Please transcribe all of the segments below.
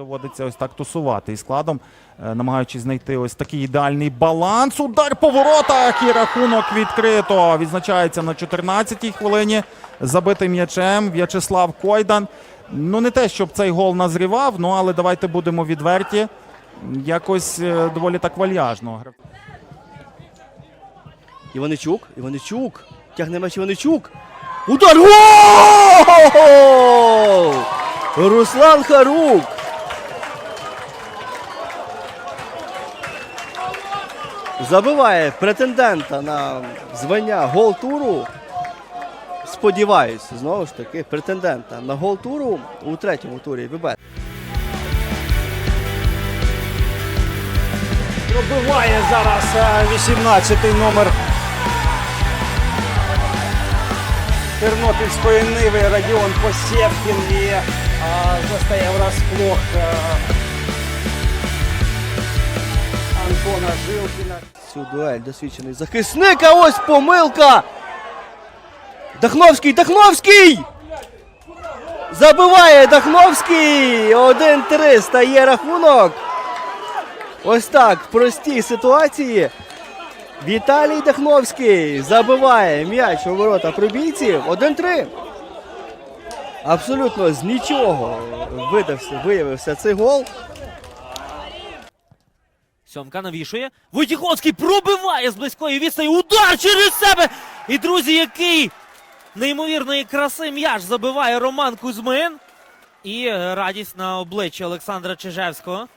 Доводиться ось так тусувати і складом, е, намагаючись знайти ось такий ідеальний баланс. Удар по воротах і рахунок відкрито. Відзначається на 14-й хвилині забитим м'ячем В'ячеслав Койдан. Ну, не те, щоб цей гол назрівав, ну але давайте будемо відверті. Якось е, доволі так вальяжно. Іваничук, Іваничук. Тягне м'яч Іваничук. Удар! Гол! Руслан Харук. Забиває претендента на звання гол туру. Сподіваюсь, знову ж таки, претендента на гол туру у третьому турі ВБ. Пробиває зараз 18-й номер Тернопільської Ниви Радіон Посєвкін і а, застає врасплох а, Цю дуель досвідчений захисник, а ось помилка. Дахновський, Дахновський! Забиває Дахновський! 1-3 стає рахунок. Ось так, в простій ситуації. Віталій Дахновський забиває м'яч у ворота прибійців. 1-3. Абсолютно з нічого видався, виявився цей гол. Сьомка навішує. Войтіховський пробиває з близької відстані. Удар через себе. І друзі, який неймовірної краси м'яч забиває Роман Кузьмин. І е, радість на обличчі Олександра Чижевського.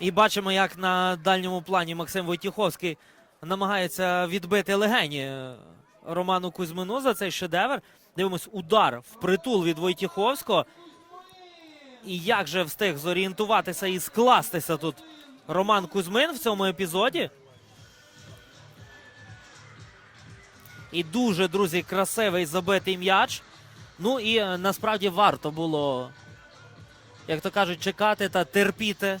І бачимо, як на дальньому плані Максим Войтіховський намагається відбити легені е, Роману Кузьмину за цей шедевр. Дивимось, удар в притул від Войтіховського. І як же встиг зорієнтуватися і скластися тут Роман Кузьмин в цьому епізоді? І дуже, друзі, красивий забитий м'яч. Ну і е, насправді варто було, як то кажуть, чекати та терпіти.